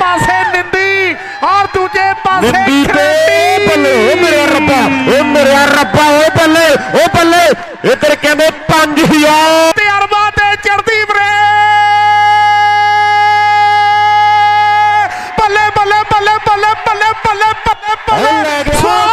ਪਾਸੇ ਨਿੰਦੀ ਔਰ ਦੂਜੇ ਪਾਸੇ ਨਿੰਦੀ ਤੇ ਖਰੇਟੀ। ਬੱਲੇ ਓ ਮੇਰੇ ਰੱਬਾ ਓ ਮੇਰੇ ਰੱਬਾ ਓ ਬੱਲੇ ਓ ਬੱਲੇ ਇੱਧਰ ਕਹਿੰਦੇ 5000 ਤੇ ਅਰਬਾਂ ਤੇ ਚੜਦੀ ਵੀਰੇ ਬੱਲੇ ਬੱਲੇ ਬੱਲੇ ਬੱਲੇ ਬੱਲੇ ਬੱਲੇ ਬੱਲੇ ਉਹ ਲੈ ਬੱਲੇ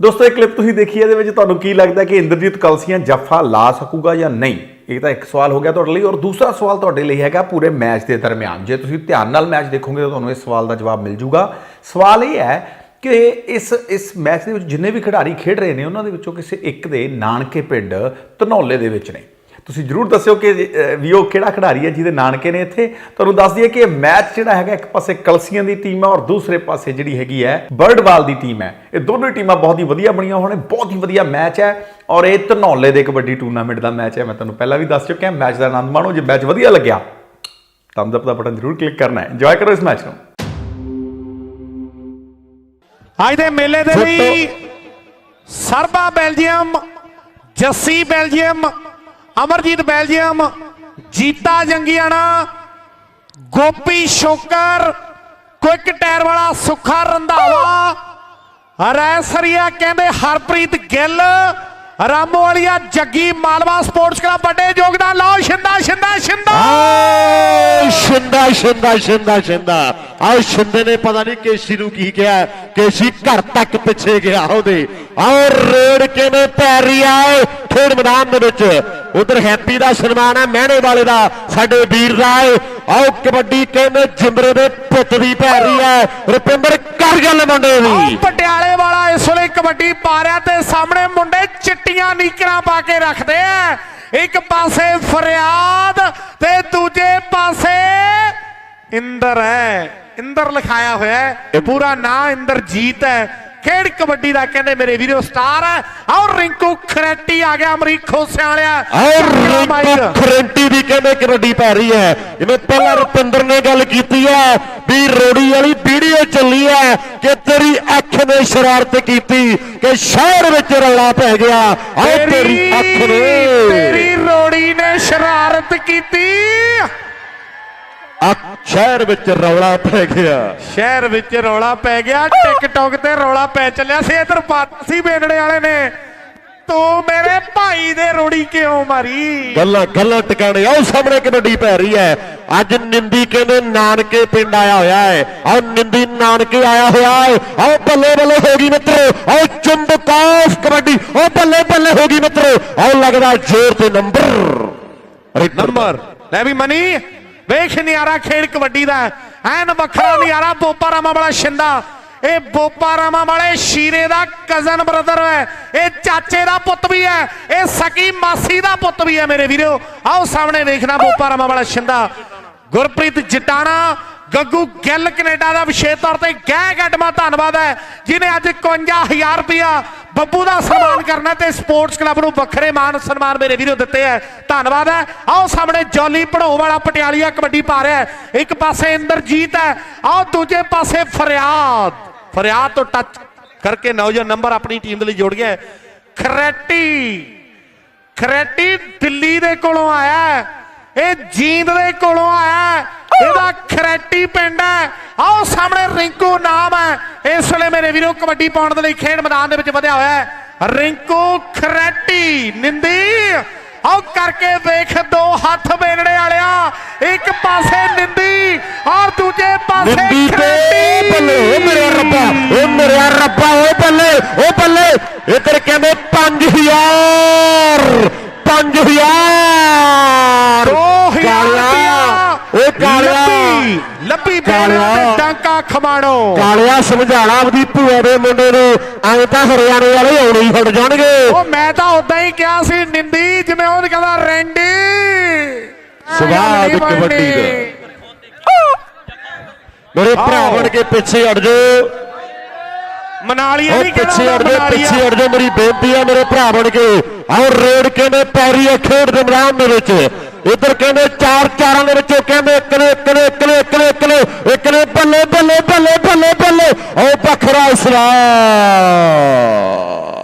ਦੋਸਤੋ, ਇਹ ਕਲਿੱਪ ਤੁਸੀਂ ਦੇਖੀ ਇਹਦੇ ਵਿੱਚ ਤੁਹਾਨੂੰ ਕੀ ਲੱਗਦਾ ਕਿ ਇੰਦਰਜੀਤ ਕਲਸੀਆਂ ਜੱਫਾ ਲਾ ਸਕੂਗਾ ਜਾਂ ਨਹੀਂ? ਇਹ ਤਾਂ ਇੱਕ ਸਵਾਲ ਹੋ ਗਿਆ ਤੁਹਾਡੇ ਲਈ। ਔਰ ਦੂਸਰਾ ਸਵਾਲ ਤੁਹਾਡੇ ਲਈ ਹੈਗਾ ਪੂਰੇ ਮੈਚ ਦੇ ਦਰਮਿਆਨ। ਜੇ ਤੁਸੀਂ ਧਿਆਨ ਨਾਲ ਮੈਚ ਦੇਖੋਗੇ ਤਾਂ ਤੁਹਾਨੂੰ ਇਸ ਸਵਾਲ ਦਾ ਜਵਾਬ ਮਿਲ ਜੂਗਾ। ਸਵਾਲ ਇਹ ਹੈ ਕਿ ਇਸ ਇਸ ਮੈਚ ਦੇ ਵਿੱਚ ਜਿੰਨੇ ਵੀ ਖਿਡਾਰੀ ਖੇਡ ਰਹੇ ਨੇ, ਉਹਨਾਂ ਦੇ ਵਿੱਚੋਂ ਕਿਸੇ ਇੱਕ ਦੇ ਨਾਨਕੇ ਪਿੰਡ ਧਨੌਲੇ ਦੇ ਵਿੱਚ ਨੇ। ਤੁਸੀਂ ਜਰੂਰ ਦੱਸਿਓ ਕਿ ਵੀ ਉਹ ਕਿਹੜਾ ਖਿਡਾਰੀ ਹੈ ਜਿਹਦੇ ਨਾਨਕੇ ਨੇ ਇੱਥੇ। ਤੁਹਾਨੂੰ ਦੱਸ ਦਈਏ ਕਿ ਇਹ ਮੈਚ ਜਿਹੜਾ ਹੈਗਾ ਇੱਕ ਪਾਸੇ ਕਲਸੀਆਂ ਦੀ ਟੀਮ ਹੈ ਔਰ ਦੂਸਰੇ ਪਾਸੇ ਜਿਹੜੀ ਹੈਗੀ ਹੈ ਬਰਡਵਾਲ ਦੀ ਟੀਮ ਹੈ। ਇਹ ਦੋਨੋਂ ਹੀ ਟੀਮਾਂ ਬਹੁਤ ਹੀ ਵਧੀਆ ਬਣੀਆਂ ਹੋਣੇ ਬਹੁਤ ਹੀ ਵਧੀਆ ਮੈਚ ਹੈ ਔਰ ਇਹ ਧਨੌਲੇ ਦੇ ਕਬੱਡੀ ਟੂਰਨਾਮੈਂਟ ਦਾ ਮੈਚ ਹੈ। ਮੈਂ ਤੁਹਾਨੂੰ ਪਹਿਲਾਂ ਵੀ ਦੱਸ ਚੁੱਕਿਆ ਮੈਚ ਦਾ ਆਨੰਦ ਮਾਣੋ ਜੇ ਮੈਚ ਵਧੀਆ ਲੱਗਿਆ ਥੰਬਸ ਅਪ ਦਾ ਬਟਨ ਜਰੂਰ ਕਲਿੱਕ ਕਰਨਾ ਹੈ। ਇੰਜੋਏ ਕਰੋ ਇਸ ਮੈਚ ਨੂੰ। ਅੱਜ ਦੇ ਮੇਲੇ ਦੇ ਲਈ Sarba Belgium Jassi Belgium Amarjit Belgium, Jeeta Jangiana, Gopi Shokar, quick tyre ਵਾਲਾ ਸੁੱਖਾ ਰੰਧਾਵਾ, ਰੈਸਰੀਆ ਕਹਿੰਦੇ ਹਰਪ੍ਰੀਤ ਗਿੱਲ, ਰਾਮੋ ਵਾਲੀਆ ਜੱਗੀ ਮਾਲਵਾ ਸਪੋਰਟਸ ਕਲੱਬ ਵੱਡੇ ਯੋਗਦਾਨ, ਲਾਓ ਸ਼ਿੰਦਾ ਸ਼ਿੰਦਾ ਸ਼ਿੰਦਾ। ਸ਼ਿੰਦਾ ਸ਼ਿੰਦਾ ਸ਼ਿੰਦਾ ਸ਼ਿੰਦਾ। ਆਹ ਸ਼ਿੰਦੇ ਨੇ ਪਤਾ ਨਹੀਂ ਕੇਸੀ ਨੂੰ ਕੀ ਕਿਹਾ, ਕੇਸੀ ਘਰ ਤੱਕ ਪਿੱਛੇ ਗਿਆ ਉਹਦੇ। ਔਰ ਰੇੜ ਕਿਵੇਂ ਪੈ ਰਹੀ ਆਏ, ਖੇਡ ਮੈਦਾਨ ਦੇ ਵਿੱਚ। ਉਧਰ ਹੈਪੀ ਦਾ ਸਨਮਾਨ ਹੈ ਮਹਿਣੇ ਵਾਲੇ ਦਾ ਸਾਡੇ ਵੀਰ ਦਾ ਆਓ ਕਬੱਡੀ ਕਹਿੰਦੇ ਜਿੰਦਰੇ ਦੇ ਪੁੱਤ ਦੀ ਪੈ ਰਹੀ ਹੈ। ਰੁਪਿੰਦਰ ਕਰ ਗੱਲ ਮੁੰਡੇ ਦੀ। ਪਟਿਆਲੇ ਵਾਲਾ ਇਸ ਵੇਲੇ ਕਬੱਡੀ ਪਾ ਰਿਹਾ ਤੇ ਸਾਹਮਣੇ ਮੁੰਡੇ ਚਿੱਟੀਆਂ ਨੀਕਰਾਂ ਪਾ ਕੇ ਰੱਖਦੇ ਆ। ਇੱਕ ਪਾਸੇ ਫਰਿਆਦ ਤੇ ਦੂਜੇ ਪਾਸੇ ਇੰਦਰ ਹੈ। ਇੰਦਰ ਲਿਖਾਇਆ ਹੋਇਆ ਹੈ। ਪੂਰਾ ਨਾਂ ਇੰਦਰਜੀਤ ਹੈ। ਖੇਡ ਕਬੱਡੀ ਦਾ ਕਹਿੰਦੇ ਮੇਰੇ ਵੀਰੋ ਸਟਾਰ ਹੈ। ਔਰ ਰਿੰਕੂ ਖਰੇਟੀ ਆ ਗਿਆ ਅਮਰੀਕ ਖੋਸਿਆਂ ਵਾਲਿਆ। ਔਰ। ਰਿੰਕੂ ਖਰੰਟੀ ਦੀ ਕਹਿੰਦੇ ਕਬੱਡੀ ਪੈ ਰਹੀ ਹੈ। ਜਿਵੇਂ ਪਹਿਲਾਂ ਰੁਪਿੰਦਰ ਨੇ ਗੱਲ ਕੀਤੀ ਹੈ ਵੀ ਰੋੜੀ ਵਾਲੀ ਵੀਡੀਓ ਚੱਲੀ ਹੈ ਕਿ ਤੇਰੀ ਅੱਖ ਨੇ ਸ਼ਰਾਰਤ ਕੀਤੀ ਕਿ ਸ਼ਹਿਰ ਵਿੱਚ ਰੌਲਾ ਪੈ ਗਿਆ। ਆਏ ਤੇਰੀ ਅੱਖ ਨੇ ਸ਼ਹਿਰ ਵਿੱਚ ਰੌਲਾ ਪੈ ਗਿਆ। ਸ਼ਹਿਰ ਵਿੱਚ ਰੌਲਾ ਪੈ ਗਿਆ ਟਿਕਟੌਕ ਤੇ ਰੌਲਾ ਪੈ ਚੱਲਿਆ ਸੀ ਇਧਰ ਪਾਸੀ ਬੇਨੜੇ ਵਾਲੇ ਨੇ। ਤੂੰ ਮੇਰੇ ਭਾਈ ਦੇ ਰੋੜੀ ਕਿਉਂ ਮਾਰੀ? ਗੱਲਾਂ ਗੱਲਾਂ ਟਿਕਾਣੇ ਆਓ ਸਾਹਮਣੇ ਕਬੱਡੀ ਪੈ ਰਹੀ ਹੈ। ਅੱਜ ਨਿੰਦੀ ਕਹਿੰਦੇ ਨਾਨਕੇ ਪਿੰਡ ਆਇਆ ਹੋਇਆ ਹੈ। ਆਓ ਨਿੰਦੀ ਨਾਨਕੇ ਆਇਆ ਹੋਇਆ ਹੈ। ਆਓ ਬੱਲੇ ਬੱਲੇ ਹੋ ਗਈ ਮਿੱਤਰੋ। ਆਓ ਚੁੰਬਕਾਫ ਕਬੱਡੀ। ਆਓ ਬੱਲੇ ਬੱਲੇ ਹੋ ਗਈ ਮਿੱਤਰੋ। ਆਓ ਲੱਗਦਾ ਜ਼ੋਰ ਤੇ ਨੰਬਰ। ਨੰਬਰ। ਲੈ ਵੀ ਮਨੀ। ਵੇਖ ਨਿਆਰਾ ਖੇਡ ਕਬੱਡੀ ਦਾ। ਐਨ ਵੱਖਰਾ ਨਿਆਰਾ ਬੋਪਾ ਰਾਮਾ ਵਾਲਾ ਸ਼ਿੰਦਾ। ਇਹ ਬੋਪਾ ਰਾਮਾ ਵਾਲੇ ਸ਼ੀਰੇ ਦਾ ਕਜ਼ਨ ਬ੍ਰਦਰ ਹੈ। ਇਹ ਚਾਚੇ ਦਾ ਪੁੱਤ ਵੀ ਹੈ। ਇਹ ਸਕੀ ਮਾਸੀ ਦਾ ਪੁੱਤ ਵੀ ਹੈ ਮੇਰੇ ਵੀਰੋ। ਆਓ ਸਾਹਮਣੇ ਵੇਖਣਾ ਬੋਪਾ ਰਾਮਾ ਵਾਲਾ ਸ਼ਿੰਦਾ। ਗੁਰਪ੍ਰੀਤ ਜਟਾਣਾ, ਗੱਗੂ ਗਿੱਲ ਕੈਨੇਡਾ ਦਾ ਵਿਸ਼ੇਸ਼ ਤੌਰ ਤੇ ਗਹਿ ਗੱਡਮਾ ਧੰਨਵਾਦ ਹੈ। ਜਿਨੇ ਅੱਜ 51000 ਰੁਪਇਆ ਬੱਬੂ ਦਾ ਸਨਮਾਨ ਕਰਨਾ ਤੇ ਸਪੋਰਟਸ ਕਲੱਬ ਨੂੰ ਵੱਖਰੇ ਮਾਨ ਸਨਮਾਨ ਮੇਰੇ ਵੀਰੋ ਦਿੱਤੇ ਹੈ ਧੰਨਵਾਦ ਹੈ ਆਓ ਸਾਹਮਣੇ ਜੋਲੀ ਪੜੋ ਵਾਲਾ ਪਟਿਆਲੀਆ ਕਬੱਡੀ ਪਾ ਰਿਹਾ ਇੱਕ ਪਾਸੇ ਇੰਦਰਜੀਤ ਹੈ ਆਓ ਦੂਜੇ ਪਾਸੇ ਫਰਿਆਦ। ਫਰਿਆਦ ਤੋਂ ਟੱਚ ਕਰਕੇ ਨੌਜਵਾਨ ਨੰਬਰ ਆਪਣੀ ਟੀਮ ਦੇ ਲਈ ਜੋੜ ਗਿਆ ਹੈ। ਖਰੇਟੀ ਖਰੇਟੀ ਦਿੱਲੀ ਦੇ ਕੋਲੋਂ ਆਇਆ ਇਹ ਜੀਂਦ ਦੇ ਕੋਲੋਂ ਆਇਆ। ਇਹਦਾ ਖਰੇਟੀ ਪਿੰਡ ਹੈ। ਆਓ ਸਾਹਮਣੇ ਰਿੰਕੂ ਨਾਮ ਹੈ। ਇਸ ਵੇਲੇ ਮੇਰੇ ਵੀਰੋ ਕਬੱਡੀ ਪਾਉਣ ਦੇ ਲਈ ਖੇਡ ਮੈਦਾਨ ਦੇ ਵਿੱਚ ਵਧਿਆ ਹੋਇਆ ਹੈ। ਰਿੰਕੂ ਖਰੇਟੀ ਨਿੰਦੀ। ਆਓ ਕਰਕੇ ਵੇਖ ਦੋ ਹੱਥ ਬੇਲਣੇ ਵਾਲਿਆ। ਇੱਕ ਪਾਸੇ ਨਿੰਦੀ ਔਰ ਦੂਜੇ ਪਾਸੇ ਨਿੰਦੀ ਤੇ ਬੱਲੇ ਓ ਮੇਰੇ ਰੱਬਾ ਓ ਮੇਰੇ ਰੱਬਾ ਓ ਬੱਲੇ ਓ ਬੱਲੇ। ਇੱਧਰ ਕਹਿੰਦੇ 5000 5000 ਦੋ ਹਜ਼ਾਰ ਕਾਲਿਆ ਓ ਰੁਪਇਆ ਕਾਲਿਆ ਲੱਭੀ ਕਾਲਿਆ। ਡਾਂਕਾ ਖਮਾਣੋ ਕਾਲਿਆ ਸਮਝਾਣਾ ਆਪਦੀ ਭੂਆ ਦੇ ਮੁੰਡੇ ਨੂੰ ਐਂ ਤਾਂ ਹਰਿਆਣੇ ਵਾਲੇ ਆਉਣੇ ਹੀ ਹਟ ਜਾਣਗੇ ਉਹ ਮੈਂ ਤਾਂ ਉਦਾਂ ਹੀ ਕਿਹਾ ਸੀ ਨਿੰਦੀ ਜਿਵੇਂ ਉਹ ਕਹਿੰਦਾ ਰੈਂਡੀ ਬਣਨੀ। ਕਬੱਡੀ ਦਾ। ਮੇਰੇ ਭਰਾ। ਬਣ ਕੇ ਪਿੱਛੇ ਹਟ ਜਾਓ ਮਨਾਲੀਆ ਉਹ ਨਹੀਂ ਪਿੱਛੇ ਕਹਿੰਦਾ ਹਟ ਜਾਓ ਪਿੱਛੇ ਹਟ ਜਾਓ ਮੇਰੀ ਬੇਨਤੀ ਹੈ ਮੇਰੇ ਭਰਾ ਬਣ ਕੇ। ਔਰ ਰੇਡ ਕਹਿੰਦੇ ਪੈਰੀ ਆ ਖੇਡ ਦੇ ਮੈਦਾਨ ਦੇ ਵਿੱਚ। ਉਧਰ ਕਹਿੰਦੇ ਚਾਰ ਚਾਰਾਂ ਦੇ ਵਿੱਚੋਂ ਕਹਿੰਦੇ ਇੱਕ ਨੇ ਇੱਕ ਨੇ ਇੱਕ ਨੇ ਇੱਕ ਨੇ ਇੱਕ ਨੇ ਇੱਕ ਨੇ ਬੱਲੇ ਬੱਲੇ ਬੱਲੇ ਬੱਲੇ ਬੱਲੇ ਉਹ ਬਖਰਾ ਇਸਲਾ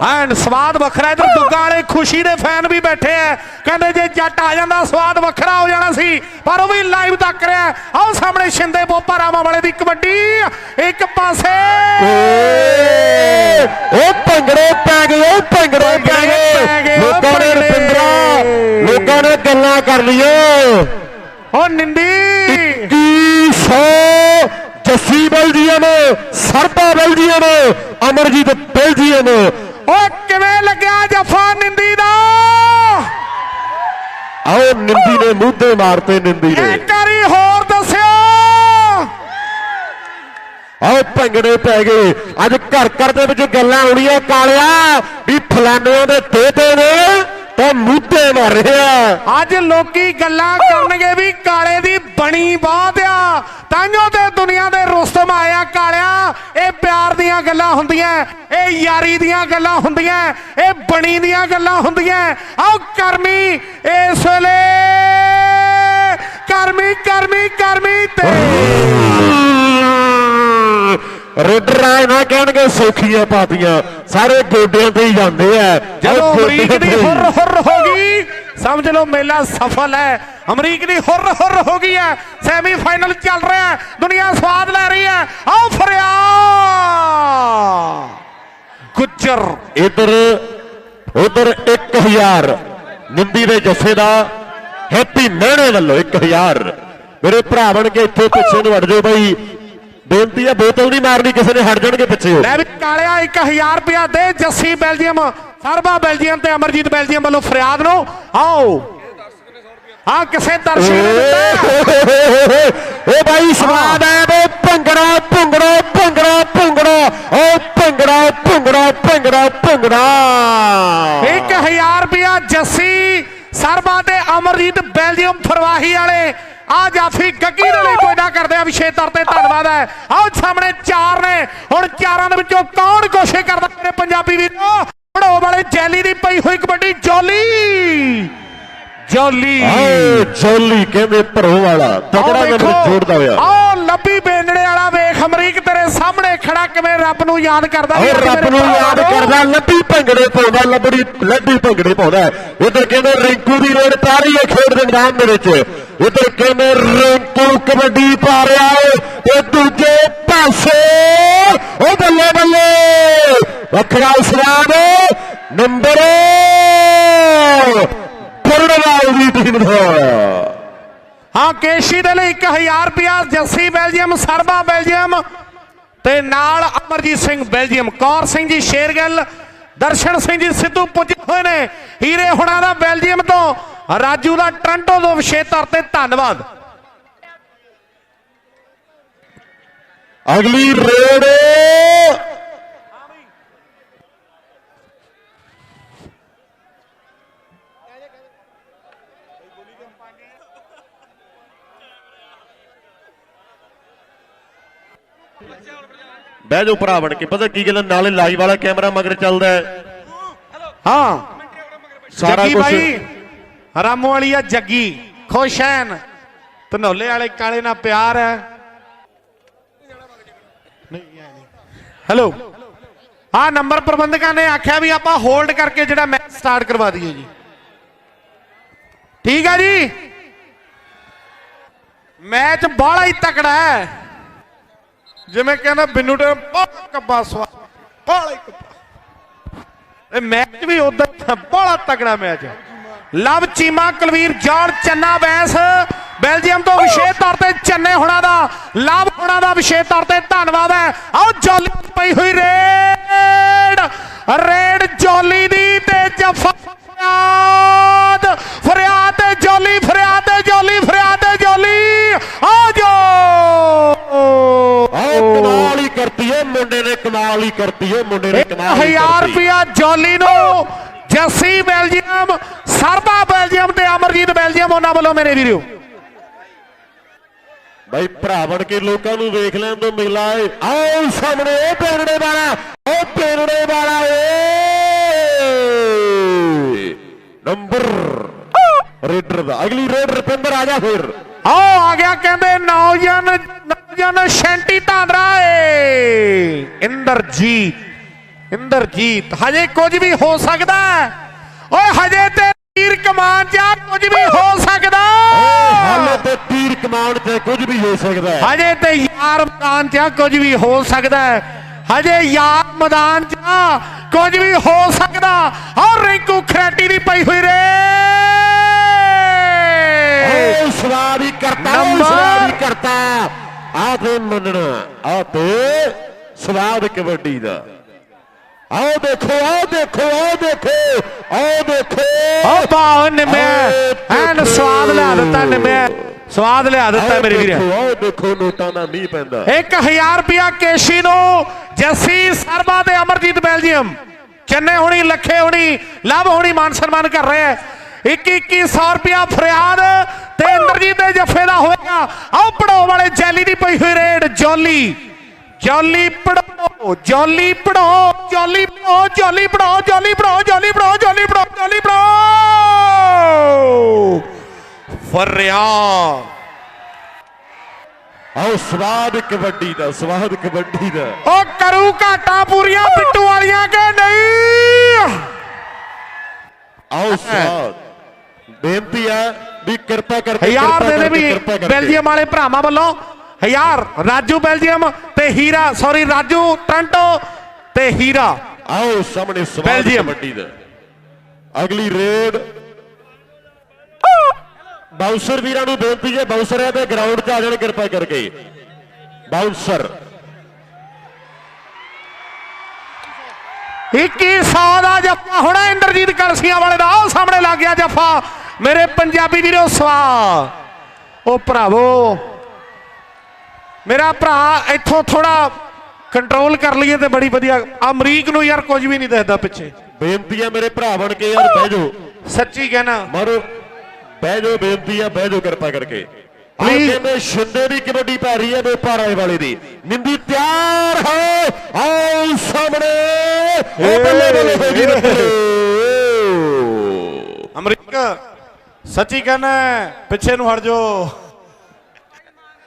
ਐਨ ਸਵਾਦ ਵੱਖਰਾ ਇਧਰ ਦੁੱਗਾ ਵਾਲੇ ਖੁਸ਼ੀ ਦੇ ਫੈਨ ਵੀ ਬੈਠੇ ਆ ਕਹਿੰਦੇ ਜੇ ਜੱਟ ਆ ਜਾਂਦਾ ਸਵਾਦ ਵੱਖਰਾ ਹੋ ਜਾਣਾ ਸੀ ਪਰ ਉਹ ਵੀ ਲਾਈਵ ਤੱਕ ਰਿਹਾ ਆਓ ਸਾਹਮਣੇ ਸ਼ਿੰਦੇ ਬੋਪਾ ਰਾਮਾ ਵਾਲੇ ਦੀ ਕਬੱਡੀ ਇੱਕ ਪਾਸੇ ਉਹ ਭੰਗੜੇ ਪੈ ਗਏ ਉਹ ਭੰਗੜੇ ਪੈ ਗਏ, ਗੱਲਾਂ ਕਰ ਲਈਆਂ ਉਹ ਨਿੰਦੀ। 2100 ਜੱਸੀ ਬਲਜੀਅਮ ਸਰਪਾ ਬਲਜੀਅਮ ਅਮਰਜੀਤ ਬਲਜੀਅਮ ਉਹ ਕਿਵੇਂ ਲੱਗਿਆ ਜਫਾ ਨਿੰਦੀ ਦਾ? ਆਓ ਨਿੰਦੀ ਨੇ ਮੂਧੇ ਮਾਰਤੇ ਨਿੰਦੀ ਨੇ ਇੱਕ ਵਾਰੀ ਹੋਰ ਦੱਸਿਓ। ਆਓ ਭੰਗੜੇ ਪੈ ਗਏ। ਅੱਜ ਘਰ ਘਰ ਦੇ ਵਿੱਚ ਗੱਲਾਂ ਆਉਣੀਆਂ ਕਾਲਿਆ ਵੀ ਫਲਾਨਿਆਂ ਦੇ ਦੋਤੇ ਨੇ। ਤਾਂ ਮੂਧੇ ਮਾਰ ਰਿਹਾ ਅੱਜ ਲੋਕੀ ਗੱਲਾਂ ਕਰਨਗੇ ਵੀ ਕਾਲੇ ਦੀ ਬਣੀ ਬਹੁਤ ਆ। ਤਾਂਿਓ ਤੇ ਦੁਨੀਆ ਦੇ ਰੁਸਤਮ ਆਇਆ ਕਾਲਿਆ। ਇਹ ਪਿਆਰ ਦੀਆਂ ਗੱਲਾਂ ਹੁੰਦੀਆਂ ਇਹ ਯਾਰੀ ਦੀਆਂ ਗੱਲਾਂ ਹੁੰਦੀਆਂ ਇਹ ਬਣੀ ਦੀਆਂ ਗੱਲਾਂ ਹੁੰਦੀਆਂ। ਆਓ ਕਰਮੀ ਇਸ ਵੇਲੇ ਕਰਮੀ ਕਰਮੀ ਕਰਮੀ ਤੇ ਰੇਡਰ ਆਏ ਨਾ ਕਹਿਣਗੇ ਸੌਖੀਆਂ ਪਾਤੀਆਂ। ਸਾਰੇ ਗੋਡਿਆਂ ਤੇ ਹੀ ਜਾਂਦੇ ਆ। ਜਦੋਂ ਅਮਰੀਕ ਦੀ। ਹੁਰ ਹੁਰ ਹੋ ਗਈ ਸਮਝ ਲਓ ਮੇਲਾ ਸਫਲ ਹੈ। ਅਮਰੀਕ ਦੀ ਹੁਰ ਹੁਰ ਹੋ ਗਈ ਹੈ। ਸੈਮੀਫਾਈਨਲ ਚੱਲ ਰਿਹਾ ਹੈ। ਦੁਨੀਆ ਸਵਾਦ ਲੈ ਰਹੀ ਹੈ। ਆਓ ਫਰਿਆ ਗੁੱਜਰ। ਇਧਰ ਉਧਰ 1000 ਨਿੰਦੀ ਦੇ ਜੱਫੇ ਦਾ ਹੈਪੀ ਮਹਿਣੇ ਵੱਲੋਂ 1000 ਮੇਰੇ ਭਰਾ ਬਣ ਕੇ ਇੱਥੇ ਪਿੱਛੇ ਨੂੰ ਹਟ ਜਾਓ ਬਾਈ। ਬੇਨਤੀ ਆ ਬੋਤਲ ਨਹੀਂ ਮਾਰਨੀ ਕਿਸੇ ਨੇ ਹਟ ਜਾਣਗੇ ਪਿੱਛੇ ਹੋ ਲੈ ਵੀ ਕਾਲਿਆ 1000 ਰੁਪਇਆ ਦੇ ਜੱਸੀ ਬੈਲਜੀਅਮ ਸਰਬਾ ਬੈਲਜੀਅਮ ਤੇ ਅਮਰਜੀਤ ਬੈਲਜੀਅਮ ਵੱਲੋਂ ਫਰਿਆਦ ਨੂੰ। ਆਓ। ਆ ਕਿਸੇ ਦਰਸ਼ਕ ਨੇ ਦਿੱਤਾ। ਓ ਬਾਈ ਸਵਾਦ ਹੈ ਵੇ ਭੰਗੜਾ ਭੰਗੜਾ ਭੰਗੜਾ ਭੰਗੜਾ। ਓ ਭੰਗੜਾ ਭੰਗੜਾ ਭੰਗੜਾ ਭੰਗੜਾ। 1000 ਰੁਪਇਆ ਜੱਸੀ ਸਰਬਾ ਤੇ ਅਮਰਜੀਤ ਬੈਲਜੀਅਮ ਫਰਵਾਹੀ ਵਾਲੇ ਆ ਜਾਫੀ ਗੱਗੀ ਦੇ ਲਈ ਪੋਇਡਾ ਕਰਦੇ ਆ ਵਿਸ਼ੇਤਰ ਤੇ ਧੰਨਵਾਦ ਹੈ। ਆਓ ਸਾਹਮਣੇ ਚਾਰ ਨੇ। ਹੁਣ ਚਾਰਾਂ ਦੇ ਵਿੱਚੋਂ ਕੌਣ ਕੋਸ਼ਿਸ਼ ਕਰਦਾ ਮੇਰੇ ਪੰਜਾਬੀ ਵੀਰੋ? ਪੜੋ ਵਾਲੇ ਜੈਲੀ ਦੀ ਪਈ ਹੋਈ ਕਬੱਡੀ ਜੋਲੀ। ਜੋਲੀ। ਓ ਜੋਲੀ ਕਹਿੰਦੇ ਭਰੋ ਵਾਲਾ। ਮੈਨੂੰ ਦੇਖੋ, ਜੋੜਦਾ ਹੋਇਆ। ਆਓ ਲੱਭੀ ਅਮਰੀਕ ਤੇਰੇ ਸਾਹਮਣੇ ਖੜਾ ਕਿਵੇਂ ਰੱਬ ਨੂੰ ਯਾਦ ਕਰਦਾ? ਓ ਅੱਜ ਰੱਬ ਨੂੰ ਯਾਦ। ਕਰਦਾ ਲੱਭੀ ਭੰਗੜੇ ਪਾਉਂਦਾ ਲੱਭੜੀ ਲੱਭੀ ਭੰਗੜੇ ਪਾਉਂਦਾ। ਇਧਰ ਕਹਿੰਦੇ ਰਿੰਕੂ ਦੀ ਰੇਡ ਪਾ ਰਹੀ ਹੈ ਖੇਡ ਦੇ ਮੈਦਾਨ ਦੇ ਵਿੱਚ? ਇਧਰ ਕਹਿੰਦੇ ਰਿੰਕੂ ਕਬੱਡੀ ਪਾ ਰਿਹਾ ਹੈ? ਤੇ ਦੂਜੇ ਪਾਸੇ ਉਹ ਬੱਲੇ ਬੱਲੇ। ਵੱਖਰਾ ਇਸਲਾਮ ਨੰਬਰ ਪਰਣਵਾਲ ਦੀ ਟੀਮ ਦਾ। ਹਾਂ ਕੇਸ਼ੀ ਦੇ ਲਈ 1000 ਰੁਪਿਆ ਜੱਸੀ ਬੈਲਜੀਅਮ, ਸਰਬਾ ਬੈਲਜੀਅਮ ਤੇ ਨਾਲ ਅਮਰਜੀਤ ਸਿੰਘ ਬੈਲਜੀਅਮ। ਕੌਰ ਸਿੰਘ ਜੀ ਸ਼ੇਰਗਿੱਲ, ਦਰਸ਼ਨ ਸਿੰਘ ਜੀ ਸਿੱਧੂ ਪੁੱਜੇ ਹੋਏ ਨੇ। ਹੀਰੇ ਹੁਣਾਂ ਦਾ ਬੈਲਜੀਅਮ ਤੋਂ ਰਾਜੂ ਦਾ ਟ੍ਰਾਂਟੋ ਤੋਂ ਵਿਸ਼ੇਸ਼ ਤੌਰ ਤੇ ਧੰਨਵਾਦ। ਅਗਲੀ ਰੇਡ ਬਹਿ ਜਾਓ ਭਰਾ ਬਣ ਕੇ। ਪਤਾ ਕੀ ਗੱਲ ਹੈ, ਨਾਲੇ ਲਾਈਵ ਵਾਲਾ ਕੈਮਰਾ ਮਗਰ ਚੱਲਦਾ ਹੈ। ਹਾਂ। ਸਾਰਾ ਜੱਗੀ ਕੁਝ ਰਾਮੋ ਵਾਲੀ ਆ ਜੱਗੀ। ਖੁਸ਼ ਐਨ ਧਨੌਲੇ ਵਾਲੇ ਕਾਲੇ ਨਾਲ ਪਿਆਰ ਹੈ। ਹੈਲੋ। ਆ ਨੰਬਰ ਪ੍ਰਬੰਧਕਾਂ ਨੇ ਆਖਿਆ ਵੀ ਆਪਾਂ ਹੋਲਡ ਕਰਕੇ ਜਿਹੜਾ ਮੈਚ ਸਟਾਰਟ ਕਰਵਾ ਦਈਏ ਜੀ। ਠੀਕ ਆ ਜੀ? ਮੈਚ ਬਾਹਲਾ ਹੀ ਤਕੜਾ ਹੈ। ਜਿਵੇਂ ਕਹਿੰਦਾ, ਬਿੰਨੂ ਟੇ ਕੱਬਾ ਸਵਾ ਬਾਹਲਾ ਕੱਬਾ ਇਹ ਮੈਚ ਵੀ ਉਧਰ ਬੜਾ ਤਗੜਾ ਮੈਚ ਹੈ। ਲਵ ਚੀਮਾ, ਕੁਲਵੀਰ ਜਾਨ ਚੰਨਾ ਬੈਸ, ਬੈਲਜੀਅਮ ਤੋਂ ਵਿਸ਼ੇਸ਼ ਤੌਰ ਤੇ ਚੰਨੇ ਹੋਣਾ ਦਾ, ਲਵ ਹੋਣਾ ਦਾ ਵਿਸ਼ੇਸ਼ ਤੌਰ ਤੇ ਧੰਨਵਾਦ ਹੈ। ਆਓ ਜੋਲੀ ਪਈ ਹੋਈ ਰੇਡ ਰੇਡ ਜੋਲੀ ਦੀ ਤੇ ਜਫਾ। ਕਮਾਲ ਹੀ ਕਰਤੀ ਏ ਮੁੰਡੇ ਨੇ ਕਮਾਲ ਹੀ 1000 ਕਰਤੀ ਰੁਪਿਆ ਜੋਲੀ ਨੂੰ ਜੱਸੀ ਬੈਲਜੀਅਮ ਸਰਬਾ ਬੈਲਜੀਅਮ ਤੇ ਅਮਰਜੀਤ ਬੈਲਜੀਅਮ ਉਹਨਾਂ ਵੱਲੋਂ ਮੇਰੇ ਵੀਰੋ। ਬਾਈ ਭਰਾ ਬਣ ਕੇ ਲੋਕਾਂ ਨੂੰ ਵੇਖ ਲੈਣ ਤੋਂ ਮਿਲਾ ਏ। ਆਓ ਸਾਹਮਣੇ ਉਹ ਪੇਰੜੇ ਵਾਲਾ ਉਹ ਪੇਰੜੇ ਵਾਲਾ ਏ। ਨੰਬਰ ਰੇਡਰ ਦਾ। ਅਗਲੀ ਰੇਡ ਰੁਪਿੰਦਰ ਆ ਜਾ ਫਿਰ। ਆਓ ਆ ਗਿਆ ਕਹਿੰਦੇ ਨੌਜਵਾਨ ਨੌਜਵਾਨ ਸ਼ੈਂਟੀ ਧਾਂਦਰਾ ਏ। ਇੰਦਰਜੀਤ ਇੰਦਰਜੀਤ ਹਜੇ ਕੁਝ ਵੀ ਹੋ ਸਕਦਾ। ਓਏ ਹਜੇ ਤੇ ਤੀਰ ਕਮਾਨ ਚ ਆ, ਕੁਝ ਵੀ ਹੋ ਸਕਦਾ ਹਾਲੇ ਤੇ ਤੀਰ ਕਮਾਉਣ ਤੇ ਕੁਝ ਵੀ ਹੋ ਸਕਦਾ ਹਜੇ ਤੇ ਯਾਰ ਮੈਦਾਨ 'ਚ ਆ, ਕੁਝ ਵੀ ਹੋ ਸਕਦਾ ਹਜੇ ਯਾਰ ਮੈਦਾਨ 'ਚ ਕੁਝ ਵੀ ਹੋ ਸਕਦਾ ਔਰ ਰਿੰਕੂ ਖਰੇਟੀ ਦੀ ਪਈ ਹੋਈ ਰੇ। ਹੀ ਕਰਤਾ ਹੀ ਕਰਤਾ। ਆ ਤੇ ਮੰਨਣਾ ਆ ਤੇ ਸਵਾਦ ਕਬੱਡੀ ਦਾ। ਆਓ ਦੇਖੋ ਆਓ ਦੇਖੋ ਆਓ ਦੇਖੋ ਆਓ ਦੇਖੋ। ਓ ਬਾਹ ਨਿੰਮਿਆ ਐਨ ਸਵਾਦ ਲਿਆ ਦਿੱਤਾ ਨਿੰਮਿਆ। ਸਵਾਦ ਲਿਆ ਦਿੱਤਾ ਆਓ ਮੇਰੇ ਵੀਰੇ। ਆਓ ਦੇਖੋ ਨੋਟਾਂ ਦਾ ਮੀਂਹ ਪੈਂਦਾ। 1000 ਰੁਪਿਆ ਕੇਸ਼ੀ ਨੂੰ ਜੱਸੀ ਸਰਬਾ ਤੇ ਅਮਰਜੀਤ ਬੈਲਜੀਅਮ। ਚੰਨੇ ਹੋਣੀ ਲੱਖੇ ਹੋਣੀ ਲਵ ਹੋਣੀ ਮਾਨ ਸਨਮਾਨ ਕਰ ਰਹੇ ਹੈ। 2100 ਰੁਪਿਆ ਫਰਿਆਦ ਤੇ ਇੰਦਰਜੀਤ ਦੇ ਜੱਫੇ ਦਾ ਹੋਏਗਾ। ਆਓ ਪੜੋ ਵਾਲੇ ਜੈਲੀ ਦੀ ਪਈ ਹੋਈ ਰੇਡ ਜੋਲੀ। ਜੋਲੀ ਪੜੋ ਜੋਲੀ ਪੜੋ ਜੋਲੀ ਪੜੋ ਜੋਲੀ ਪੜੋ ਜੋਲੀ ਪੜੋ ਜੋਲੀ ਪੜੋ ਜੋਲੀ ਪੜੋ ਜੋਲੀ ਪੜੋ ਫਰਿਆਦ। ਆਓ ਸਵਾਦ ਕਬੱਡੀ ਦਾ ਸਵਾਦ ਕਬੱਡੀ ਦਾ। ਉਹ ਕਰੂ ਘਾਟਾਂ ਪੂਰੀਆਂ ਪਿੱਟੂ ਵਾਲੀਆਂ ਕਿ ਨਹੀਂ? ਆਓ ਸਵਾਦ। ਬੇਨਤੀ ਹੈ ਵੀ ਕਿਰਪਾ ਕਰਕੇ ਹਜ਼ਾਰ ਦੇ ਦੇ ਕਰਕੇ, ਵੀ। ਬੈਲਜੀਅਮ ਵਾਲੇ ਭਰਾਵਾਂ ਵੱਲੋਂ ਹਜ਼ਾਰ ਰਾਜੂ ਬੈਲਜੀਅਮ ਤੇ ਹੀਰਾ ਸੌਰੀ ਰਾਜੂ ਟ੍ਰਾਂਟੋ ਤੇ ਹੀਰਾ। ਆਓ ਸਾਹਮਣੇ ਬੈਲਜੀਅਮ। ਕਬੱਡੀ ਦਾ। ਅਗਲੀ ਰੇਡ। ਬਾਉਂਸਰ ਵੀਰਾਂ ਨੂੰ ਬੇਨਤੀ ਹੈ ਬਾਉਂਸਰ ਹੈ ਤੇ ਗਰਾਊਂਡ 'ਚ ਆ ਜਾਣ ਕਿਰਪਾ ਕਰਕੇ। ਬਾਉਂਸਰ। 2100 ਦਾ ਜੱਫਾ। ਹੋਣਾ ਇੰਦਰਜੀਤ ਕਲਸੀਆਂ ਵਾਲੇ ਦਾ ਆਹ ਸਾਹਮਣੇ ਲੱਗ ਗਿਆ ਜੱਫਾ। ਮੇਰੇ ਪੰਜਾਬੀ ਵੀਰੋ ਸਵਾ ਉਹ ਭਰਾਵੋ ਮੇਰਾ ਭਰਾ ਇੱਥੋਂ ਥੋੜਾ ਕੰਟਰੋਲ ਕਰ ਲਈਏ ਤੇ ਬੜੀ ਵਧੀਆ। ਅਮਰੀਕ ਨੂੰ ਯਾਰ ਕੁਝ ਵੀ ਨਹੀਂ ਦਿਖਦਾ ਪਿੱਛੇ। ਬੇਨਤੀ ਹੈ ਮੇਰੇ ਭਰਾ ਬਣ ਕੇ ਯਾਰ ਬਹਿ ਜਾਓ। ਸੱਚੀ ਕਹਿਣਾ। ਮਾਰੋ। ਬਹਿ ਜਾਓ ਬੇਨਤੀ ਹੈ ਬਹਿ ਜਾਓ ਕਿਰਪਾ ਕਰਕੇ। ਕਹਿੰਦੇ ਸ਼ਿੰਦੇ ਦੀ ਕਬੱਡੀ ਪੈ ਰਹੀ ਹੈ ਬੇਪਾਰਾਏ ਵਾਲੇ ਦੀ। ਨਿੰਦੀ ਤਿਆਰ ਹੋ। ਆਓ ਸਾਹਮਣੇ। ਉਹ ਬੱਲੇ ਬੱਲੇ ਹੋ ਗਈ ਰੱਖੋ ਅਮਰੀਕ ਸੱਚੀ ਕਹਿਣਾ ਪਿੱਛੇ ਨੂੰ ਹਟ ਜਾਓ।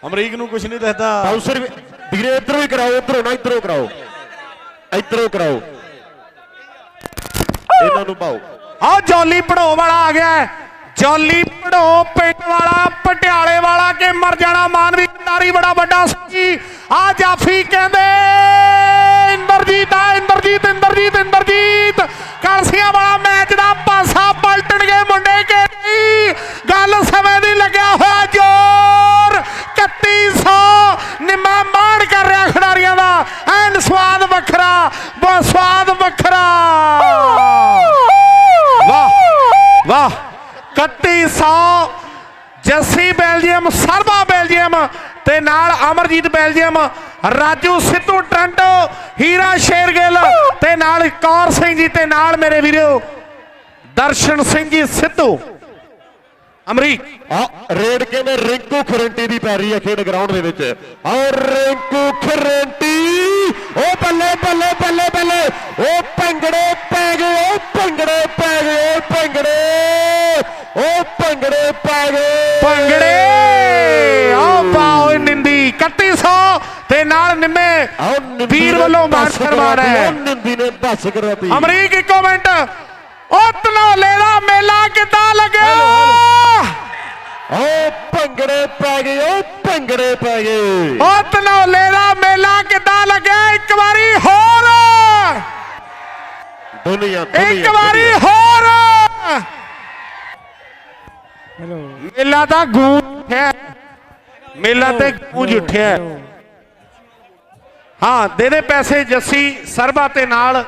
ਅਮਰੀਕ ਨੂੰ ਕੁਝ ਨਹੀਂ ਦਿਖਦਾ। ਬਾਉਂਸਰ ਵੀਰੇ ਇਧਰੋਂ ਹੀ ਕਰਾਓ ਇਧਰੋਂ ਨਾ ਇਧਰੋਂ ਕਰਾਓ। ਇਧਰੋਂ ਕਰਾਓ। ਇਹਨਾਂ ਨੂੰ ਪਾਓ। ਆ ਜੌਲੀ ਪੜੋ ਵਾਲਾ ਆ ਗਿਆ। ਜੌਲੀ ਪੜੋ ਪਿੰਡ ਵਾਲਾ, ਪਟਿਆਲੇ ਵਾਲਾ ਕੇ ਮਰ ਜਾਣਾ ਮਾਨਵੀ ਖਿਡਾਰੀ ਬੜਾ ਵੱਡਾ ਸੀ। ਆ ਜਾਫੀ ਕਹਿੰਦੇ, ਇੰਦਰਜੀਤ ਆ, ਇੰਦਰਜੀਤ ਇੰਦਰਜੀਤ ਇੰਦਰਜੀਤ। ਕਲਸੀਆਂ ਵਾਲਾ ਮੈਚ ਦਾ ਪਾਸਾ ਪਲਟਣਗੇ ਮੁੰਡੇ ਕੇ ਗੱਲ ਸਮੇਂ ਦੀ ਲੱਗਿਆ ਹੋਇਆ ਜ਼ੋਰ। 3100 ਨਿੰਮਾ ਮਾਣ ਕਰ ਰਿਹਾ ਖਿਡਾਰੀਆਂ ਦਾ। ਐਨ ਸਵਾਦ ਵੱਖਰਾ, ਬਹੁਤ ਸਵਾਦ ਵੱਖਰਾ ਵਾਹ ਵਾਹ 3100 ਜੱਸੀ ਬੈਲਜੀਅਮ ਸਰਬਾ ਬੈਲਜੀਅਮ ਤੇ ਨਾਲ ਅਮਰਜੀਤ ਬੈਲਜੀਅਮ, ਰਾਜੂ ਸਿੱਧੂ ਟਰੰਟੋ, ਹੀਰਾ ਸ਼ੇਰਗਿੱਲ ਤੇ ਨਾਲ ਕੌਰ ਸਿੰਘ ਜੀ ਤੇ ਨਾਲ ਮੇਰੇ ਵੀਰੋ ਦਰਸ਼ਨ ਸਿੰਘ ਜੀ ਸਿੱਧੂ। ਅਮਰੀਕ। ਆ, ਰੇਡ ਕਹਿੰਦੇ ਰਿੰਕੂ ਖਰੰਟੀ ਦੀ ਪੈ ਰਹੀ ਹੈ ਖੇਡ ਗਰਾਊਂਡ ਦੇ ਵਿੱਚ? ਔਰ ਰਿੰਕੂ ਖਰੰਟੀ! ਉਹ ਬੱਲੇ ਬੱਲੇ ਬੱਲੇ ਬੱਲੇ! ਉਹ ਭੰਗੜੇ ਪੈ ਗਏ ਉਹ ਭੰਗੜੇ ਪੈ ਗਏ ਉਹ ਭੰਗੜੇ! 99 ਵੀਰ ਵੱਲੋਂ ਮਾਨ ਕਰਵਾਣਾ ਹੈ 99 ਨੇ 10 ਕਰਵਾਤੀ ਅਮਰੀਕ ਇੱਕੋ ਮਿੰਟ। ਉਤਲਾ ਲੈਦਾ ਮੇਲਾ ਕਿੱਦਾਂ ਲੱਗਿਆ? ਓ ਭੰਗੜੇ ਪੈ ਗਏ ਓ ਭੰਗੜੇ ਪੈ ਗਏ। ਉਤਲਾ ਲੈਦਾ ਮੇਲਾ ਕਿੱਦਾਂ ਲੱਗਿਆ? ਇੱਕ ਵਾਰੀ ਹੋਰ। ਦੁਨੀਆ ਇੱਕ ਵਾਰੀ ਹੋਰ। ਮੇਲਾ ਤਾਂ ਗੂੰਜ ਹੈ ਮੇਲਾ ਤੇ ਗੂੰਜ ਉੱਠਿਆ। ਹਾਂ, ਦੇ ਦੇ ਪੈਸੇ ਜੱਸੀ ਸਰਬਾ ਤੇ ਨਾਲ।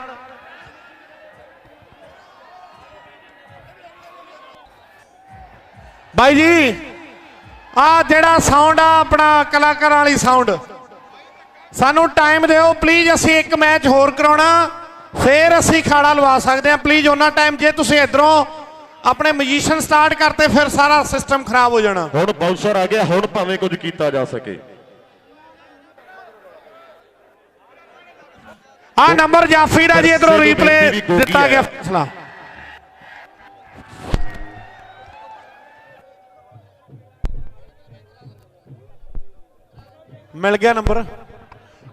ਬਾਈ ਜੀ, ਆ ਜਿਹੜਾ ਸਾਊਂਡ ਆ, ਆਪਣਾ ਕਲਾਕਾਰਾਂ ਵਾਲੀ ਸਾਊਂਡ ਸਾਨੂੰ ਟਾਈਮ ਦਿਓ ਪਲੀਜ਼ ਅਸੀਂ ਇੱਕ ਮੈਚ ਹੋਰ ਕਰਾਉਣਾ। ਫੇਰ ਅਸੀਂ ਖਾੜਾ ਲਵਾ ਸਕਦੇ ਹਾਂ। ਪਲੀਜ਼ ਉਹਨਾਂ ਟਾਈਮ ਜੇ ਤੁਸੀਂ ਇਧਰੋਂ ਆਪਣੇ ਮਿਊਜ਼ੀਸ਼ੀਅਨ ਸਟਾਰਟ ਕਰਤੇ, ਫਿਰ ਸਾਰਾ ਸਿਸਟਮ ਖਰਾਬ ਹੋ ਜਾਣਾ। ਹੁਣ ਬਾਉਂਸਰ ਆ ਗਿਆ, ਹੁਣ ਭਾਵੇਂ ਕੁਝ ਕੀਤਾ ਜਾ ਸਕੇ। ਆ ਨੰਬਰ ਜਾਫੀ ਦਾ ਜੀ ਇਧਰੋਂ ਰੀਪਲੇ ਦਿੱਤਾ ਗਿਆ ਫੈਸਲਾ। ਮਿਲ ਗਿਆ ਨੰਬਰ।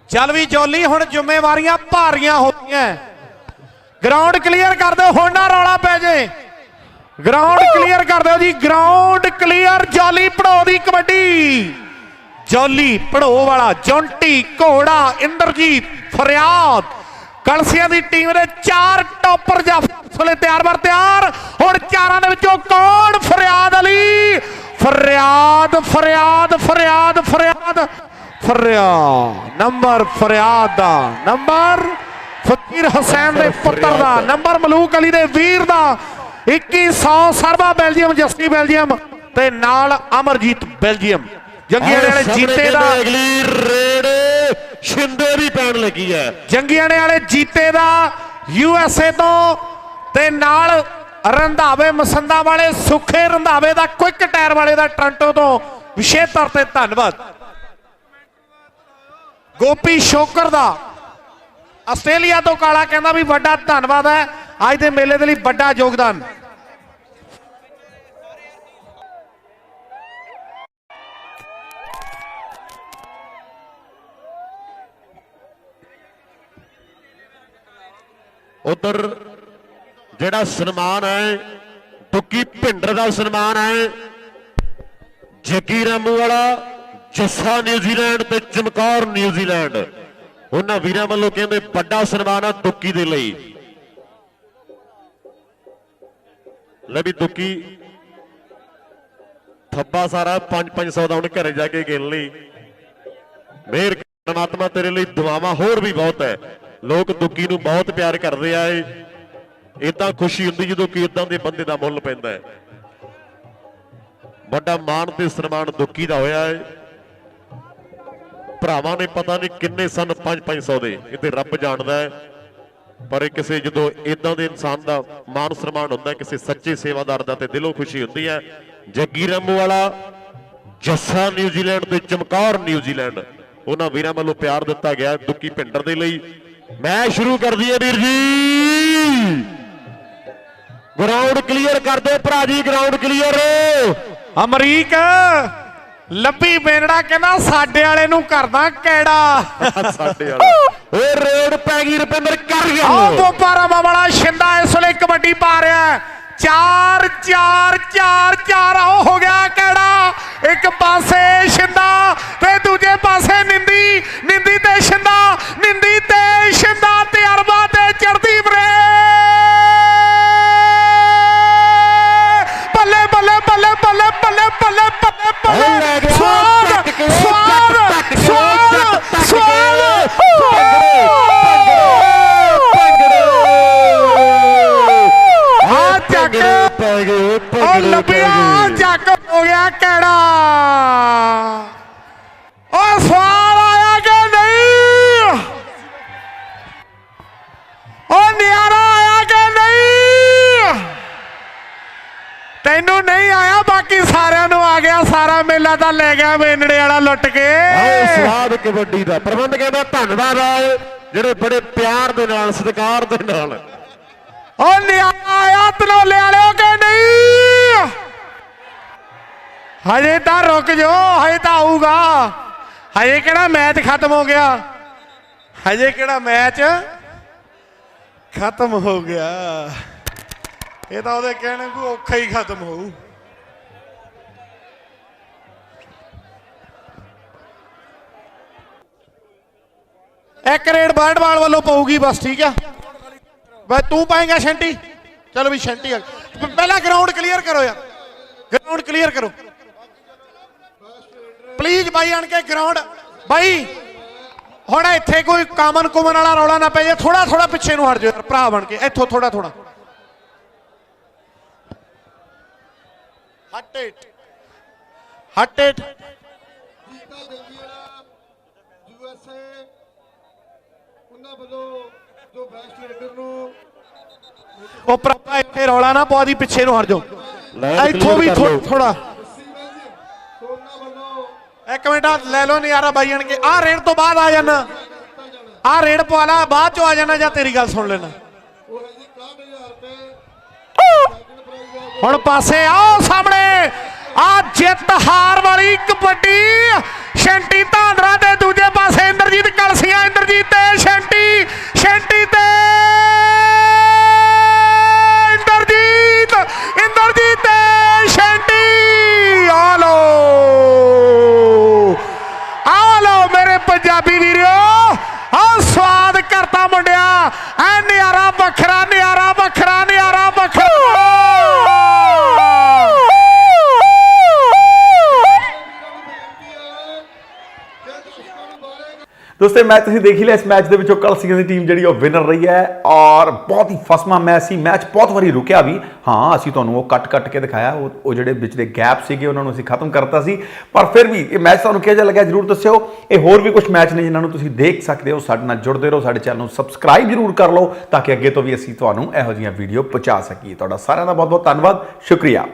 ਚੱਲ ਵੀ ਜੋਲੀ ਹੁਣ ਜ਼ਿੰਮੇਵਾਰੀਆਂ ਭਾਰੀਆਂ ਹੋਈਆਂ ਗਰਾਊਂਡ ਕਲੀਅਰ ਕਰ ਦਿਓ ਹੁਣ ਨਾ ਰੌਲਾ ਪੈ ਜੇ। ਗਰਾਊਂਡ ਕਲੀਅਰ ਕਰ ਦਿਓ ਜੀ ਗਰਾਊਂਡ ਕਲੀਅਰ ਜੋਲੀ ਪੜਾਉ ਦੀ ਕਬੱਡੀ। ਜੋਲੀ ਪੜੋ ਵਾਲਾ ਜੌਂਟੀ ਘੋੜਾ ਇੰਦਰਜੀਤ ਫਰਿਆਦ। ਕਲਸੀਆਂ ਦੀ ਟੀਮ ਦੇ ਚਾਰ ਟੌਪਰ ਜਾਫਲੇ ਤਿਆਰ ਬਰ ਤਿਆਰ। ਹੁਣ ਚਾਰਾਂ ਦੇ ਵਿੱਚੋਂ ਕੌਣ ਫਰਿਆਦ ਅਲੀ? ਫਰਿਆਦ ਫਰਿਆਦ ਫਰਿਆਦ ਫਰਿਆਦ। ਫਰਿਆਦ ਨੰਬਰ ਫਰਿਆਦ ਦਾ ਨੰਬਰ। ਫਕੀਰ ਹੁਸੈਨ ਦੇ ਪੁੱਤਰ ਦਾ ਨੰਬਰ ਮਲੂਕ ਅਲੀ ਦੇ ਵੀਰ ਦਾ 2100 ਸਰਬਾ ਬੈਲਜੀਅਮ ਜਸਟੀ ਬੈਲਜੀਅਮ ਤੇ ਨਾਲ ਅਮਰਜੀਤ ਬੈਲਜੀਅਮ। ਜੰਗੀਆਂ ਵਾਲੇ ਜੀਤੇ ਦਾ ਅਗਲੀ ਰੇਡ ਸ਼ਿੰਦੇ ਦੀ ਪੈਣ ਲੱਗੀ ਹੈ। ਜੰਗੀਆਣੇ ਵਾਲੇ ਜੀਤੇ ਦਾ ਯੂ ਐਸ ਏ ਤੋਂ ਤੇ ਨਾਲ ਰੰਧਾਵੇ ਮਸੰਦਾ ਵਾਲੇ ਸੁਖੇ ਰੰਧਾਵੇ ਦਾ ਕੁਇਕ ਟਾਇਰ ਵਾਲੇ ਦਾ ਟ੍ਰਾਂਟੋ ਤੋਂ ਵਿਸ਼ੇਸ਼ ਤੌਰ ਤੇ ਧੰਨਵਾਦ। ਗੋਪੀ ਸ਼ੋਕਰ ਦਾ ਆਸਟ੍ਰੇਲੀਆ ਤੋਂ ਕਾਲਾ ਕਹਿੰਦਾ ਵੀ ਵੱਡਾ ਧੰਨਵਾਦ ਹੈ। ਅੱਜ ਦੇ ਮੇਲੇ ਦੇ ਲਈ ਵੱਡਾ ਯੋਗਦਾਨ। ਉਧਰ ਜਿਹੜਾ ਸਨਮਾਨ ਹੈ, ਟੁੱਕੀ ਭਿੰਡਰ ਦਾ ਸਨਮਾਨ ਹੈ। ਜੱਗੀ ਰਾਮੂ ਵਾਲਾ, ਜੱਸਾ ਨਿਊਜ਼ੀਲੈਂਡ ਤੇ ਚਮਕੌਰ ਨਿਊਜ਼ੀਲੈਂਡ। ਉਹਨਾਂ ਵੀਰਾਂ ਵੱਲੋਂ ਕਹਿੰਦੇ ਵੱਡਾ ਸਨਮਾਨ ਆ ਟੁੱਕੀ ਦੇ ਲਈ। ਲੈ ਵੀ ਟੁੱਕੀ, ਥੱਬਾ ਸਾਰਾ 5-500 ਦਾ ਉਹਨੇ ਘਰੇ ਜਾ ਕੇ ਗਿਣ ਲਈ। ਮਿਹਰ ਪਰਮਾਤਮਾ ਤੇਰੇ ਲਈ ਦੁਆਵਾਂ ਹੋਰ ਵੀ ਬਹੁਤ ਹੈ। ਲੋਕ ਦੁੱਕੀ ਨੂੰ ਬਹੁਤ ਪਿਆਰ ਕਰਦੇ ਆ ਏ। ਇਦਾਂ ਖੁਸ਼ੀ ਹੁੰਦੀ ਜਦੋਂ ਕਿ ਇਦਾਂ ਦੇ ਬੰਦੇ ਦਾ ਮੁੱਲ ਪੈਂਦਾ ਹੈ ਵੱਡਾ ਮਾਣ ਤੇ ਸਨਮਾਨ ਦੁੱਕੀ ਦਾ ਹੋਇਆ ਹੈ ਭਰਾਵਾਂ ਨੇ ਪਤਾ ਨਹੀਂ ਕਿੰਨੇ ਸਨ 5-500 ਦੇ। ਇਹ ਤੇ ਰੱਬ ਜਾਣਦਾ ਹੈ ਪਰ ਇਹ ਕਿਸੇ ਜਦੋਂ ਇਦਾਂ ਦੇ ਇਨਸਾਨ ਦਾ ਮਾਣ ਸਨਮਾਨ ਹੁੰਦਾ ਕਿਸੇ ਸੱਚੇ ਸੇਵਾਦਾਰ ਦਾ ਤੇ ਦਿਲੋਂ ਖੁਸ਼ੀ ਹੁੰਦੀ ਹੈ ਜੱਗੀ ਰਾਮੂ ਵਾਲਾ ਜੱਸਾ ਨਿਊਜ਼ੀਲੈਂਡ ਤੇ ਚਮਕੌਰ ਨਿਊਜ਼ੀਲੈਂਡ। ਉਹਨਾਂ ਵੀਰਾਂ ਵੱਲੋਂ ਪਿਆਰ ਦਿੱਤਾ ਗਿਆ ਦੁੱਕੀ ਭਿੰਡਰ ਦੇ ਲਈ। ਮੈਚ ਸ਼ੁਰੂ ਕਰ ਦਈਏ ਵੀਰ ਜੀ। ਗਰਾਊਂਡ ਕਲੀਅਰ ਕਰ ਦਿਓ ਭਰਾ ਜੀ ਗਰਾਊਂਡ ਕਲੀਅਰ ਅਮਰੀਕ ਲੱਭੀ ਬੇਨੜਾ ਕਹਿੰਦਾ ਸਾਡੇ ਵਾਲੇ ਨੂੰ ਕਰਦਾ ਕਿਹੜਾ ਸਾਡੇ ਵਾਲਾ। ਓਏ ਰੇਡ ਪੈ ਗਈ ਰੁਪਿੰਦਰ ਕਰ ਗਿਆ। ਆਹ ਬੋਪਾਰਾਮਾ ਵਾਲਾ ਛਿੰਦਾ ਇਸ ਵੇਲੇ ਕਬੱਡੀ ਪਾ ਰਿਹਾ। ਚਾਰ ਚਾਰ ਚਾਰ ਚਾਰ ਆਓ ਹੋ ਗਿਆ ਕਿਹੜਾ ਇੱਕ ਪਾਸੇ ਛਿੰਦਾ ਤੈਨੂੰ ਨਹੀਂ ਆਇਆ ਬਾਕੀ ਸਾਰਿਆਂ ਨੂੰ ਆ ਗਿਆ ਸਾਰਾ ਮੇਲਾ ਤਾਂ ਲੈ ਗਿਆ ਮੇਨੜੇ ਵਾਲਾ ਲੁੱਟ ਕੇ। ਆਓ ਸਵਾਦ ਕਬੱਡੀ ਦਾ ਪ੍ਰਬੰਧ ਕਹਿੰਦਾ ਧੰਨਵਾਦ ਆਏ ਜਿਹੜੇ ਬੜੇ ਪਿਆਰ ਦੇ ਨਾਲ ਸਤਿਕਾਰ ਦੇ ਨਾਲ। ਉਹ ਨਿਆਰਾ ਆਇਆ ਤਨੋਲੇ ਵਾਲਿਓ ਕਿ ਨਹੀਂ? ਹਜੇ ਤਾਂ ਰੁਕ ਜੋ ਹਜੇ ਤਾਂ ਆਊਗਾ। ਹਜੇ ਕਿਹੜਾ ਮੈਚ ਖਤਮ ਹੋ ਗਿਆ? ਹਜੇ ਕਿਹੜਾ ਮੈਚ ਖਤਮ ਹੋ ਗਿਆ? ਇਹ ਤਾਂ ਉਹਦੇ ਕਹਿਣ ਨੂੰ ਔਖਾ ਹੀ ਖਤਮ ਹੋਊ। ਇੱਕ ਰੇਡ ਬਰਡਵਾਲ ਵੱਲੋਂ ਪਊਗੀ ਬਸ, ਠੀਕ ਆ? ਬਸ ਤੂੰ ਪਾਏਗਾ ਸ਼ੈਂਟੀ ਚਲੋ ਵੀ ਸ਼ੈਂਟੀ ਪਹਿਲਾਂ ਗਰਾਊਂਡ ਕਲੀਅਰ ਕਰੋ ਯਾਰ। ਗਰਾਊਂਡ ਕਲੀਅਰ ਕਰੋ। ਪਲੀਜ਼ ਬਾਈ ਆਣ ਕੇ ਗਰਾਊਂਡ ਬਾਈ, ਹੁਣ ਇੱਥੇ ਕੋਈ ਕਾਮਨ ਕੁਮਨ ਵਾਲਾ ਰੌਲਾ ਨਾ ਪੈ ਜਾਏ। ਥੋੜਾ ਥੋੜਾ ਪਿੱਛੇ ਨੂੰ ਹਟ ਜਾਓ ਯਾਰ, ਭਰਾ ਬਣ ਕੇ। ਇੱਥੋਂ ਥੋੜਾ ਥੋੜਾ ਹਟ ਇਟ। ਹਟ ਇਟ। ਜੀਤਾ ਜੰਗੀਰਾ ਯੂਐਸਏ ਉਹਨਾਂ ਵੱਲੋਂ ਜੋ ਬੈਸਟ ਰੇਡਰ ਨੂੰ ਉਹ ਭਰਾ ਇੱਥੇ ਰੌਲਾ ਨਾ ਪਵਾ ਦੀ ਪਿੱਛੇ ਨੂੰ ਹਟ ਜਾਓ। ਇੱਥੋਂ ਵੀ। ਥੋੜਾ ਸੋ ਉਹਨਾਂ ਵੱਲੋਂ ਇੱਕ ਮਿੰਟ ਲੈ ਲਓ ਨਜ਼ਾਰਾ ਬਾਈ ਆਣ ਕੇ। ਆਹ ਰੇਡ ਤੋਂ ਬਾਅਦ ਆ ਜਾਣਾ। ਆਹ ਰੇਡ ਪਵਾ ਲਾ ਬਾਅਦ ਚੋਂ ਆ ਜਾਣਾ ਜਾਂ ਤੇਰੀ ਗੱਲ ਸੁਣ ਲੈਣਾ ਉਹ ਹੈ ਜੀ 61000 ਰੁਪਏ ਸੈਕਿੰਡ ਪ੍ਰਾਈਜ਼ ਹੈ ਹੁਣ ਪਾਸੇ ਆਓ ਸਾਹਮਣੇ। ਆ ਜਿੱਤ ਹਾਰ ਵਾਲੀ ਕਬੱਡੀ। ਸ਼ੈਂਟੀ ਧਾਂਦਰਾ ਤੇ ਦੂਜੇ ਪਾਸੇ ਇੰਦਰਜੀਤ ਕਲਸੀਆਂ, ਇੰਦਰਜੀਤ ਤੇ ਸ਼ੈਂਟੀ ਸ਼ੈਂਟੀ ਤੇ ਇੰਦਰਜੀਤ ਇੰਦਰਜੀਤ ਤੇ ਸ਼ੈਂਟੀ। ਆ ਲੋ ਆ ਲੋ ਮੇਰੇ ਪੰਜਾਬੀ ਵੀਰ। ਦੋਸਤੋ ਮੈਚ ਤੁਸੀਂ ਦੇਖ ਹੀ ਲਿਆ ਇਸ ਮੈਚ ਦੇ ਵਿੱਚੋਂ ਕਲਸੀਆਂ ਦੀ ਟੀਮ ਜਿਹੜੀ ਉਹ ਵਿਨਰ ਰਹੀ ਹੈ ਔਰ ਬਹੁਤ ਹੀ ਫਸਮਾ ਮੈਚ ਸੀ। ਮੈਚ ਬਹੁਤ ਵਾਰੀ ਰੁਕਿਆ ਵੀ। ਹਾਂ, ਅਸੀਂ ਤੁਹਾਨੂੰ ਉਹ ਕੱਟ ਕੱਟ ਕੇ ਦਿਖਾਇਆ। ਉਹ ਉਹ ਜਿਹੜੇ ਵਿੱਚ ਦੇ ਗੈਪ ਸੀਗੇ, ਉਹਨਾਂ ਨੂੰ ਅਸੀਂ ਖਤਮ ਕਰਤਾ ਸੀ। ਪਰ ਫਿਰ ਵੀ ਇਹ ਮੈਚ ਤੁਹਾਨੂੰ ਕਿਹੋ ਜਿਹਾ ਲੱਗਿਆ ਜਰੂਰ ਦੱਸਿਓ। ਇਹ ਹੋਰ ਵੀ ਕੁਝ ਮੈਚ ਨੇ ਜਿਨ੍ਹਾਂ ਨੂੰ ਤੁਸੀਂ ਦੇਖ ਸਕਦੇ ਹੋ। ਸਾਡੇ ਨਾਲ ਜੁੜਦੇ ਰਹੋ, ਸਾਡੇ ਚੈਨਲ ਨੂੰ ਸਬਸਕ੍ਰਾਈਬ ਜਰੂਰ ਕਰ ਲਓ ਤਾਂ ਕਿ ਅੱਗੇ ਤੋਂ ਵੀ ਅਸੀਂ ਤੁਹਾਨੂੰ ਇਹੋ ਜਿਹੀਆਂ ਵੀਡੀਓ ਪਹੁੰਚਾ ਸਕੀਏ। ਤੁਹਾਡਾ ਸਾਰਿਆਂ ਦਾ ਬਹੁਤ ਬਹੁਤ ਧੰਨਵਾਦ। ਸ਼ੁਕਰੀਆ।